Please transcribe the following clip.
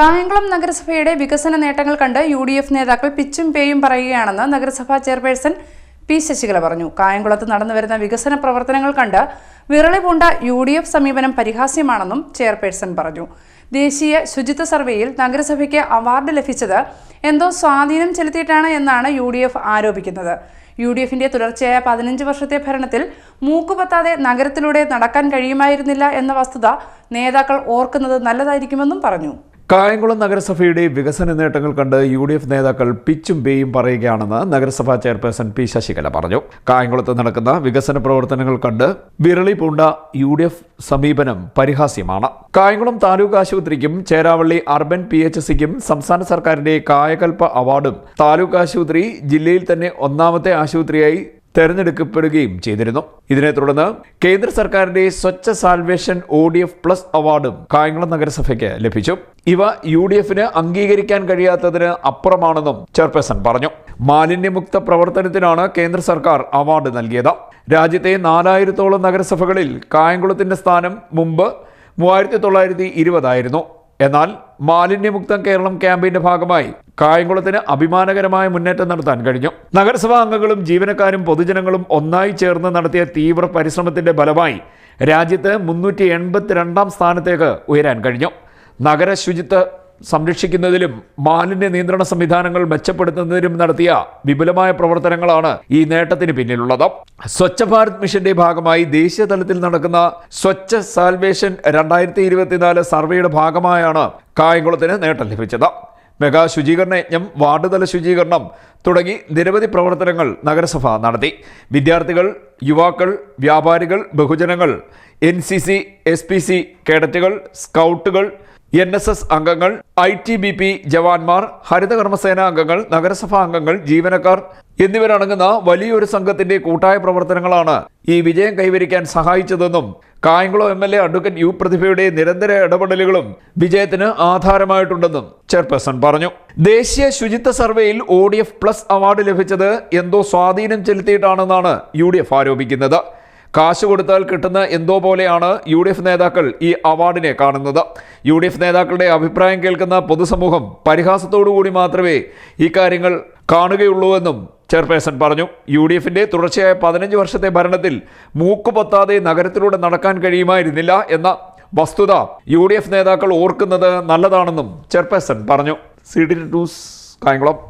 കായംകുളം നഗരസഭയുടെ വികസന നേട്ടങ്ങൾ കണ്ട് യു ഡി എഫ് നേതാക്കൾ പിച്ചും പേയും പറയുകയാണെന്ന് നഗരസഭാ ചെയർപേഴ്സൺ പി ശശികല പറഞ്ഞു. കായംകുളത്ത് നടന്നുവരുന്ന വികസന പ്രവർത്തനങ്ങൾ കണ്ട് വിറളി പൂണ്ട യു ഡി എഫ് സമീപനം പരിഹാസ്യമാണെന്നും ചെയർപേഴ്സൺ പറഞ്ഞു. ദേശീയ ശുചിത്വ സർവേയിൽ നഗരസഭയ്ക്ക് അവാർഡ് ലഭിച്ചത് എന്തോ സ്വാധീനം ചെലുത്തിയിട്ടാണ് എന്നാണ് യു ഡി എഫ് ആരോപിക്കുന്നത്. യു ഡി എഫിന്റെ തുടർച്ചയായ പതിനഞ്ച് വർഷത്തെ ഭരണത്തിൽ മൂക്കുപത്താതെ നഗരത്തിലൂടെ നടക്കാൻ കഴിയുമായിരുന്നില്ല എന്ന വസ്തുത നേതാക്കൾ ഓർക്കുന്നത് നല്ലതായിരിക്കുമെന്നും പറഞ്ഞു. കായംകുളം നഗരസഭയുടെ വികസന നേട്ടങ്ങൾ കണ്ട് യു ഡി എഫ് നേതാക്കൾ പിച്ചും പേയും പറയുകയാണെന്ന് നഗരസഭാ ചെയർപേഴ്സൺ പി ശശികല പറഞ്ഞു. കായംകുളത്ത് നടക്കുന്ന വികസന പ്രവർത്തനങ്ങൾ കണ്ട് വിരളി പൂണ്ട യു ഡി എഫ് സമീപനം പരിഹാസ്യമാണ്. കായംകുളം താലൂക്ക് ആശുപത്രിക്കും ചേരാവള്ളി അർബൻ പി എച്ച് സിക്കും സംസ്ഥാന സർക്കാരിന്റെ കായകൽപ്പ അവാർഡും താലൂക്ക് ആശുപത്രി ജില്ലയിൽ തന്നെ ഒന്നാമത്തെ ആശുപത്രിയായി തെരഞ്ഞെടുക്കപ്പെടുകയും ചെയ്തിരുന്നു. ഇതിനെ തുടർന്ന് കേന്ദ്ര സർക്കാരിന്റെ സ്വച്ഛ സാൽവേഷൻ ഒ ഡി എഫ് പ്ലസ് അവാർഡും കായംകുളം നഗരസഭയ്ക്ക് ലഭിച്ചു. ഇവ യു ഡി എഫിന് അംഗീകരിക്കാൻ കഴിയാത്തതിന് അപ്പുറമാണെന്നും ചെയർപേഴ്സൺ പറഞ്ഞു. മാലിന്യമുക്ത പ്രവർത്തനത്തിനാണ് കേന്ദ്ര സർക്കാർ അവാർഡ് നൽകിയത്. രാജ്യത്തെ നാലായിരത്തോളം നഗരസഭകളിൽ കായംകുളത്തിന്റെ സ്ഥാനം മുമ്പ് മൂവായിരത്തി തൊള്ളായിരത്തി ഇരുപതായിരുന്നു. എന്നാൽ മാലിന്യമുക്തം കേരളം ക്യാമ്പയിന്റെ ഭാഗമായി കായംകുളത്തിന് അഭിമാനകരമായ മുന്നേറ്റം നടത്താൻ കഴിഞ്ഞു. നഗരസഭാ അംഗങ്ങളും ജീവനക്കാരും പൊതുജനങ്ങളും ഒന്നായി ചേർന്ന് നടത്തിയ തീവ്ര പരിശ്രമത്തിന്റെ ഫലമായി രാജ്യത്ത് മുന്നൂറ്റി എൺപത്തിരണ്ടാം സ്ഥാനത്തേക്ക് ഉയരാൻ കഴിഞ്ഞു. നഗര ശുചിത്വ സംരക്ഷിക്കുന്നതിലും മാലിന്യ നിയന്ത്രണ സംവിധാനങ്ങൾ മെച്ചപ്പെടുത്തുന്നതിലും നടത്തിയ വിപുലമായ പ്രവർത്തനങ്ങളാണ് ഈ നേട്ടത്തിന് പിന്നിലുള്ളത്. സ്വച്ഛ ഭാരത് മിഷന്റെ ഭാഗമായി ദേശീയ തലത്തിൽ നടക്കുന്ന സ്വച്ഛ സാൽവേഷൻ രണ്ടായിരത്തി ഇരുപത്തിനാല് സർവേയുടെ ഭാഗമായാണ് കായംകുളത്തിന് നേട്ടം ലഭിച്ചത്. മെഗാ ശുചീകരണ യജ്ഞം വാർഡുതല ശുചീകരണം തുടങ്ങി നിരവധി പ്രവർത്തനങ്ങൾ നഗരസഭ നടത്തി. വിദ്യാർത്ഥികൾ യുവാക്കൾ വ്യാപാരികൾ ബഹുജനങ്ങൾ N C C S P C കേഡറ്റുകൾ സ്കൗട്ടുകൾ എൻ എസ് എസ് അംഗങ്ങൾ ഐ ടി ബി പി ജവാന്മാർ ഹരിതകർമ്മസേന അംഗങ്ങൾ നഗരസഭാ അംഗങ്ങൾ ജീവനക്കാർ എന്നിവരടങ്ങുന്ന വലിയൊരു സംഘത്തിന്റെ കൂട്ടായ പ്രവർത്തനങ്ങളാണ് ഈ വിജയം കൈവരിക്കാൻ സഹായിച്ചതെന്നും Kayamkulam M L A advocate U പ്രതിഭയുടെ നിരന്തര ഇടപെടലുകളും വിജയത്തിന് ആധാരമായിട്ടുണ്ടെന്നും ചെയർപേഴ്സൺ പറഞ്ഞു. ദേശീയ ശുചിത്വ സർവേയിൽ O D F plus award ലഭിച്ചത് എന്തോ സ്വാധീനം ചെലുത്തിയിട്ടാണെന്നാണ് യു ഡി എഫ് ആരോപിക്കുന്നത്. കാശ് കൊടുത്താൽ കിട്ടുന്ന എന്തോ പോലെയാണ് യു ഡി എഫ് നേതാക്കൾ ഈ അവാർഡിനെ കാണുന്നത്. യു ഡി എഫ് നേതാക്കളുടെ അഭിപ്രായം കേൾക്കുന്ന പൊതുസമൂഹം പരിഹാസത്തോടു കൂടി മാത്രമേ കാണുകയുള്ളൂ എന്നും ചെയർപേഴ്സൺ പറഞ്ഞു. യു ഡി എഫിന്റെ തുടർച്ചയായ പതിനഞ്ച് വർഷത്തെ ഭരണത്തിൽ മൂക്കുപൊത്താതെ നഗരത്തിലൂടെ നടക്കാൻ കഴിയുമായിരുന്നില്ല എന്ന വസ്തുത യു ഡി എഫ് നേതാക്കൾ ഓർക്കുന്നത് നല്ലതാണെന്നും ചെയർപേഴ്സൺ പറഞ്ഞു. C D news Kayamkulam.